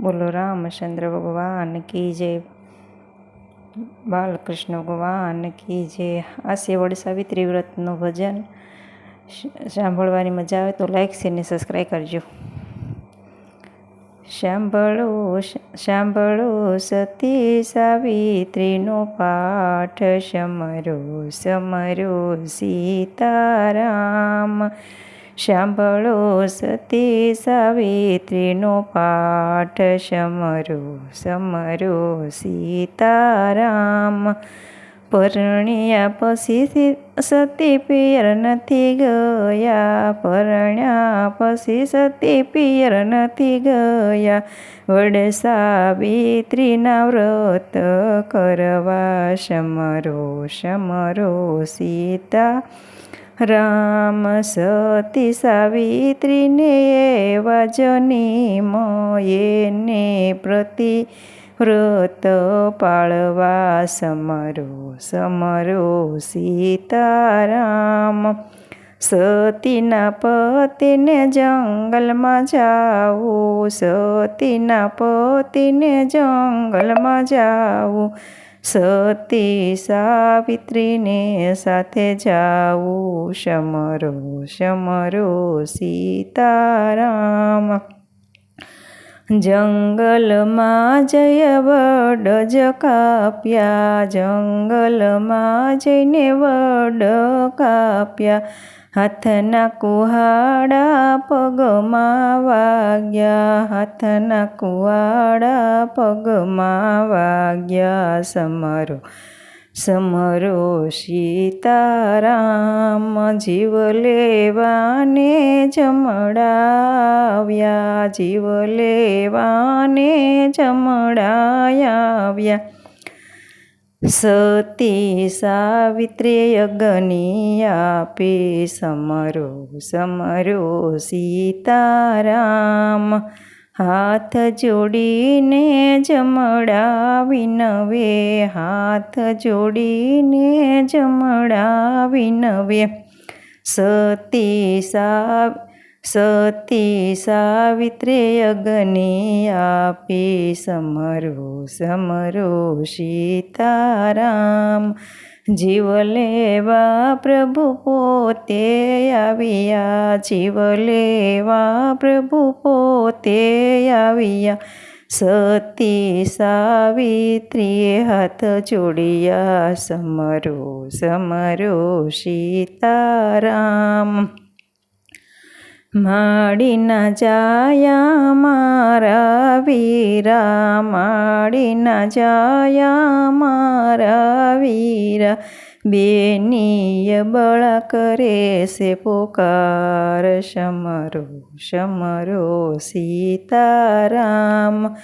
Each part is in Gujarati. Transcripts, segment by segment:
બોલો રામચંદ્ર ભગવાન કી જય. બાલકૃષ્ણ ભગવાન કી જય. આ સેવડ સાવિત્રી વ્રતનું ભજન. સાંભળવાની મજા આવે તો લાઈક શેર સબસ્ક્રાઈબ કરજો. સાંભળો સાંભળો સતી સાવિત્રીનો પાઠ. સમરો સમરો સીતારામ. સાંભળો સતી સાવિત્રીનો પાઠ સમરો સમરો સીતારામ પરણ્યા પછી સતી પિયર નથી ગયા પરણ્યા પછી સતી પિયર નથી ગયા વડ સાવિત્રીના વ્રત કરવા સમરો સમરો સીતા રામ સતી સાવિત્રીને વજની જનીમયેને પ્રતિ વ્રત પાળવા સમરો સમરો સીતારામ. સતીના પતિને જંગલમાં જાવું, સતીના પતિને જંગલમાં જાવું સતી સાવિત્રીને સાથે જાવું સમરો સમરો સીતારામ. જંગલમાં જય વડ જ કાપ્યા જંગલમાં જઈને વડ કાપ્યા. હાથના કુહાડા પગમાં વાગ્યા. હાથના કુહાડા પગમાં વાગ્યા. સમરો સમરો સીતારામ જીવ લેવાને જમડાવ્યા. જીવ લેવાને જમડાવ્યા સતી સાવિત્રી અગ્નિ આપે સમરો સમરો સીતારામ. હાથ જોડીને જમડાવી નવે હાથ જોડીને જમડાવી નવે સતી સા સતી સાવિત્રે અગ્નિ આપી સમરો સમરો સીતારામ. જીવ લેવા પ્રભુ પોતે આવ્યા, જીવ લેવા પ્રભુ પોતે આવ્યા. સતી સાવિત્રીએ હાથ જોડિયા સમરો સમરો સીતારામ. માડીના જાયા મારા વીરા, માડીના જાયા મારા વીરા. બેનીય બળા કરે છે પોકાર, શમરો શમરો સીતારામ.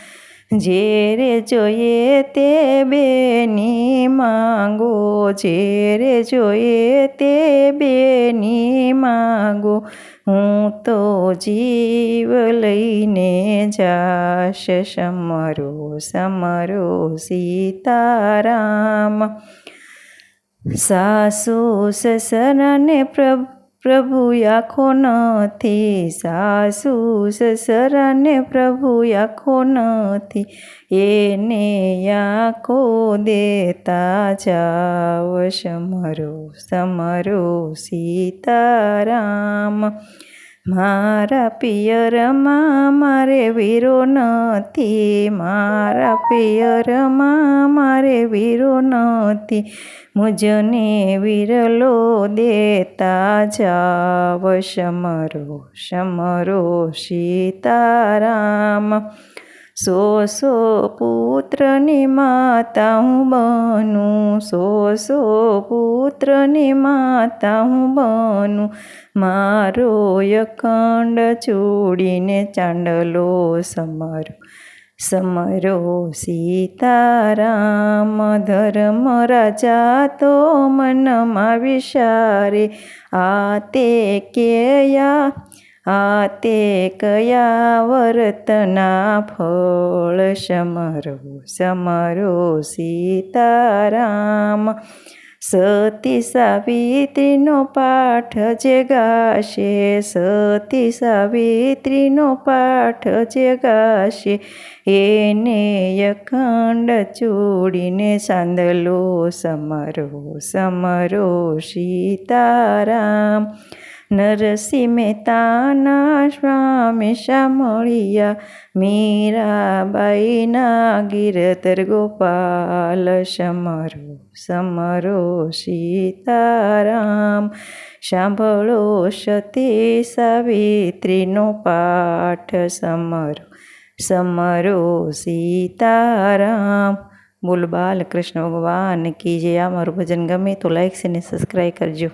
જેરે જોઈએ તે બેની માંગો જેરે જોઈએ તે બેની માંગો, હું તો જીવ લઈને જાશ સમરો સમરો સીતારામ. સાસુ સસરાને પ્રભુ પ્રભુ આખો નથી સાસુ સસરાને પ્રભુ આખો નથી એને આખો દેતા જાવ. સમરો સમરો, સીતારામ. મારા પિયરમાં મારે વીરો નથી. મારા પિયરમાં મારે વીરો નથી. મુજને વિરલો દેતા જાવ સમરો સમરો સીતારામ. સો સો પુત્રની માતા હું બનું. સો સો પુત્રની માતા હું બનું. મારો અખંડ છોડીને ચાંડલો સમરો. સમરો સીતારામ, ધર્મ રાજા તો મનમાં વિશારે. આ તે કેયા આ તે કયા વર્તના ફળ સમરો સમરો સીતારામ. સતી સાવિત્રીનો પાઠ જે ગાશે, સતી સાવિત્રીનો પાઠ જે ગાશે, એને અખંડ ચૂડીને સાંદલો સમરો સમરો સીતારામ. નરસિંહ મહેતાના સ્વામી શામળિયા મીરાબાઈના ગીરતર ગોપાલ સમરો સમરો સીતારામ સાંભળો સતી સાવિત્રીનો પાઠ સમરો સમરો સીતારામ બોલ કૃષ્ણ ભગવાન કી જે આ મારું ભજન ગમે તો લાઈક અને સબસ્ક્રાઈબ કરજો